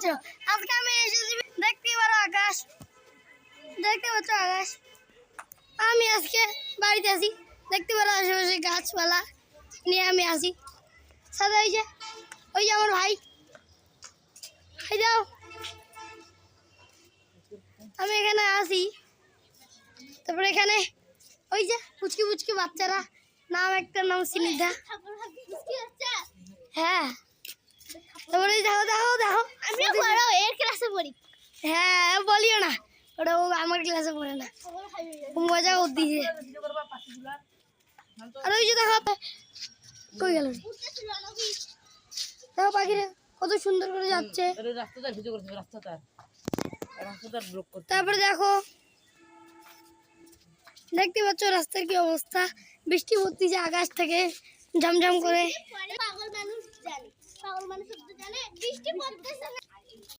পাচ্ছ আজকে আমি এসেছি দেখতে পারো আকাশ। দেখতে পাচ্ছ আকাশ? আমি আজকে বাড়িতে আছি। দেখতে পারো আশেপাশে গাছপালা নিয়ে আমি আসি সাথে ওই যে ওই যে আমার ভাই। ভাই যাও। আমি এখানে আসি তারপরে এখানে ওই যে পুচকি পুচকি বাচ্চারা। নাম একটা নাম সিনিধা হ্যাঁ। তারপরে দেখো দেখো দেখো। আমিও বড় এর ক্লাসে পড়ি। হ্যাঁ বলিও না। ওটা ও আমার ক্লাসে পড়ে না। ও মজা করতেছে আর ওই যে দেখো কই গেল দেখো পাখিরে কত সুন্দর করে যাচ্ছে। রাস্তাটা ভিডিও করতে রাস্তাটা রাস্তাটা ব্লক করতে তারপরে দেখো দেখতে পাচ্ছ রাস্তার কি অবস্থা? বৃষ্টি পড়তেছে আকাশ থেকে ঝমঝম করে। পাগল মানুষ জানে পাগল মানুষ জানে। বৃষ্টি